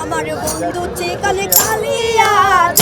আমার বন্ধু চেকালে আর